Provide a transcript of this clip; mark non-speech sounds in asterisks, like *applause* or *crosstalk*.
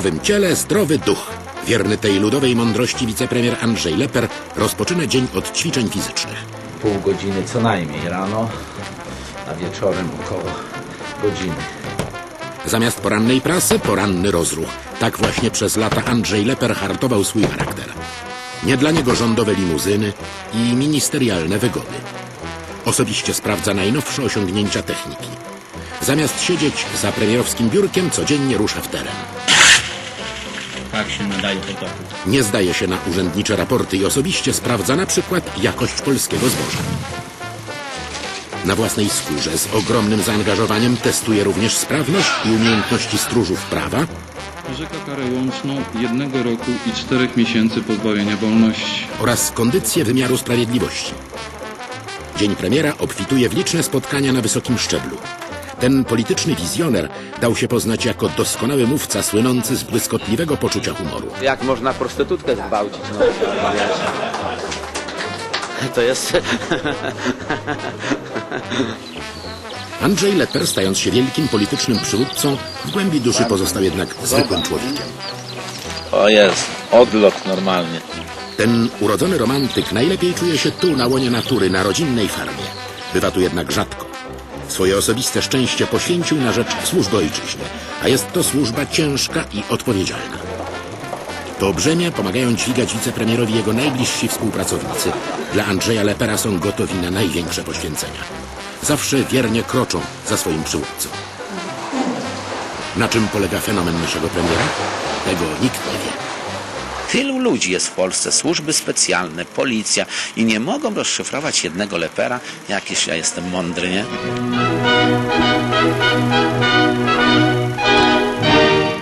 zdrowym ciele zdrowy duch. Wierny tej ludowej mądrości wicepremier Andrzej Leper rozpoczyna dzień od ćwiczeń fizycznych. Pół godziny co najmniej rano, a wieczorem około godziny. Zamiast porannej prasy, poranny rozruch. Tak właśnie przez lata Andrzej Leper hartował swój charakter. Nie dla niego rządowe limuzyny i ministerialne wygody. Osobiście sprawdza najnowsze osiągnięcia techniki. Zamiast siedzieć za premierowskim biurkiem, codziennie rusza w teren. Tak się nadaje do toku. Nie zdaje się na urzędnicze raporty i osobiście sprawdza na przykład jakość polskiego zboża. Na własnej skórze z ogromnym zaangażowaniem testuje również sprawność i umiejętności stróżów prawa, Orzeka karę łączną jednego roku i czterech miesięcy pozbawienia wolności. oraz kondycję wymiaru sprawiedliwości. Dzień premiera obfituje w liczne spotkania na wysokim szczeblu. Ten polityczny wizjoner dał się poznać jako doskonały mówca słynący z błyskotliwego poczucia humoru. Jak można prostytutkę zgwałcić? No, to jest... *laughs* Andrzej Leper, stając się wielkim politycznym przywódcą, w głębi duszy pozostał jednak zwykłym człowiekiem. O jest, odlot normalnie. Ten urodzony romantyk najlepiej czuje się tu, na łonie natury, na rodzinnej farmie. Bywa tu jednak rzadko. Swoje osobiste szczęście poświęcił na rzecz służby ojczyźnie, a jest to służba ciężka i odpowiedzialna. To brzemię pomagają dźwigać wicepremierowi jego najbliżsi współpracownicy. Dla Andrzeja Lepera są gotowi na największe poświęcenia. Zawsze wiernie kroczą za swoim przywódcą. Na czym polega fenomen naszego premiera? Tego nikt nie wie. Tylu ludzi jest w Polsce, służby specjalne, policja i nie mogą rozszyfrować jednego lepera. Jakiś ja jestem mądry, nie?